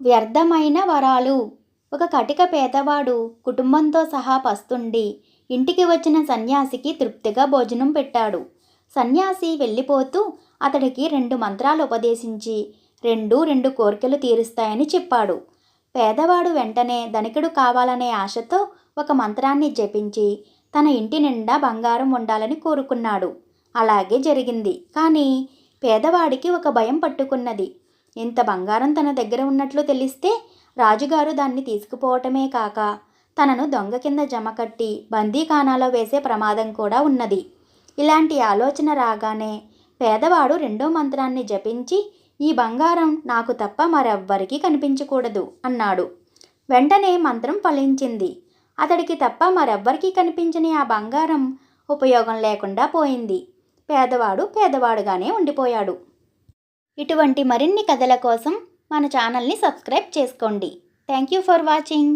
వ్యర్థమైన వరాలు. ఒక కటిక పేదవాడు కుటుంబంతో సహా పస్తుండి. ఇంటికి వచ్చిన సన్యాసికి తృప్తిగా భోజనం పెట్టాడు. సన్యాసి వెళ్ళిపోతూ అతడికి రెండు మంత్రాలు ఉపదేశించి రెండు రెండు కోరికలు తీరుస్తాయని చెప్పాడు. పేదవాడు వెంటనే ధనికుడు కావాలనే ఆశతో ఒక మంత్రాన్ని జపించి తన ఇంటి నిండా బంగారం ఉండాలని కోరుకున్నాడు. అలాగే జరిగింది. కానీ పేదవాడికి ఒక భయం పట్టుకున్నది. ఇంత బంగారం తన దగ్గర ఉన్నట్లు తెలిస్తే రాజుగారు దాన్ని తీసుకుపోవటమే కాక తనను దొంగ కింద జమకట్టి బందీఖానాలో వేసే ప్రమాదం కూడా ఉన్నది. ఇలాంటి ఆలోచన రాగానే పేదవాడు రెండో మంత్రాన్ని జపించి ఈ బంగారం నాకు తప్ప మరెవ్వరికీ కనిపించకూడదు అన్నాడు. వెంటనే మంత్రం ఫలించింది. అతడికి తప్ప మరెవ్వరికీ కనిపించని ఆ బంగారం ఉపయోగం లేకుండా పోయింది. పేదవాడు పేదవాడుగానే ఉండిపోయాడు. ఇటువంటి మరిన్ని కథల కోసం మన ఛానల్ని సబ్స్క్రైబ్ చేసుకోండి. Thank you for watching